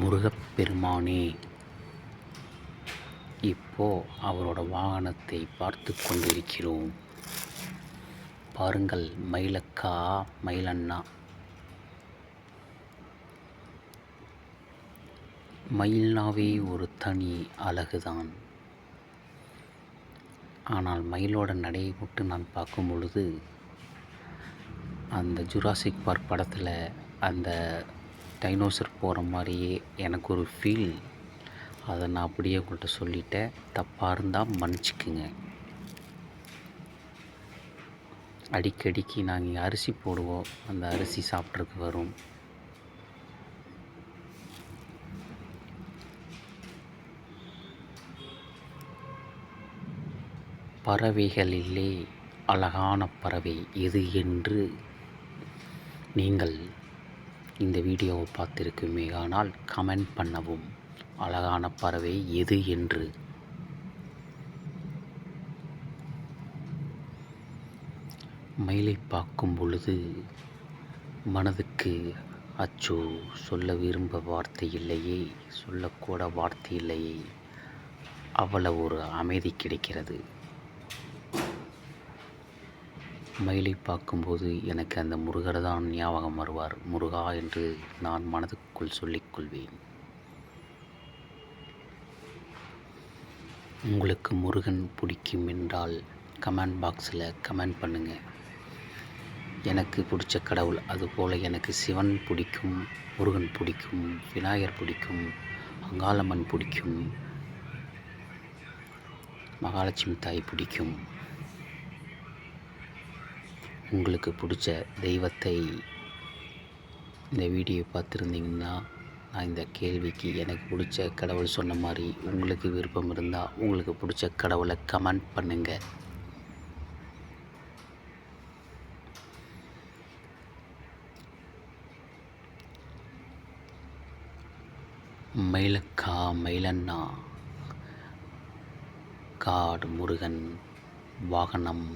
முருகப்பெருமானே. இப்போ அவரோட வாகனத்தை பார்த்து கொண்டிருக்கிறோம். பாருங்கள் மயிலக்கா மயிலண்ணா. மயில்னாவே ஒரு தனி அழகுதான். ஆனால் மயிலோட நடையை விட்டு நான் பார்க்கும் பொழுது அந்த ஜுராசிக் பார்க் படத்தில் அந்த டைனோசர் போகிற மாதிரியே எனக்கு ஒரு ஃபீல் அதை நான் அப்படியே உங்கள்கிட்ட சொல்லிட்டேன். தப்பாக இருந்தால் மன்னிச்சுக்குங்க. அடிக்கடிக்கு நாங்கள் அரிசி போடுவோம். அந்த அரிசி சாப்பிட்றதுக்கு வரும். பறவைகளிலே அழகான பறவை எது என்று நீங்கள் இந்த வீடியோவை பார்த்துருக்குமே ஆனால் கமெண்ட் பண்ணவும் அழகான பறவை எது என்று? மயிலை பார்க்கும் பொழுது மனதுக்கு அச்சோ சொல்ல விரும்ப வார்த்தை இல்லையே சொல்லக்கூட வார்த்தை இல்லையே அவ்வளவு ஒரு அமைதி கிடைக்கிறது. மயிலை பார்க்கும்போது எனக்கு அந்த முருகர் தான் ஞாபகம் வருவார். முருகா என்று நான் மனதுக்குள் சொல்லிக்கொள்வேன் உங்களுக்கு முருகன் பிடிக்கும் என்றால் கமெண்ட் பாக்ஸில் கமெண்ட் பண்ணுங்கள் எனக்கு பிடிச்ச கடவுள் அதுபோல் எனக்கு சிவன் பிடிக்கும் முருகன் பிடிக்கும் விநாயகர் பிடிக்கும் அங்காளம்மன் பிடிக்கும் மகாலட்சுமி தாய் பிடிக்கும். உங்களுக்கு பிடிச்ச தெய்வத்தை இந்த வீடியோ பார்த்துருந்தீங்கன்னா நான் இந்த கேள்விக்கு எனக்கு பிடிச்ச கடவுள் சொன்ன மாதிரி உங்களுக்கு விருப்பம் இருந்தால் உங்களுக்கு பிடிச்ச கடவுளை கமெண்ட் பண்ணுங்கள் மயிலக்கா மயிலண்ணா காடு முருகன் வாகனம்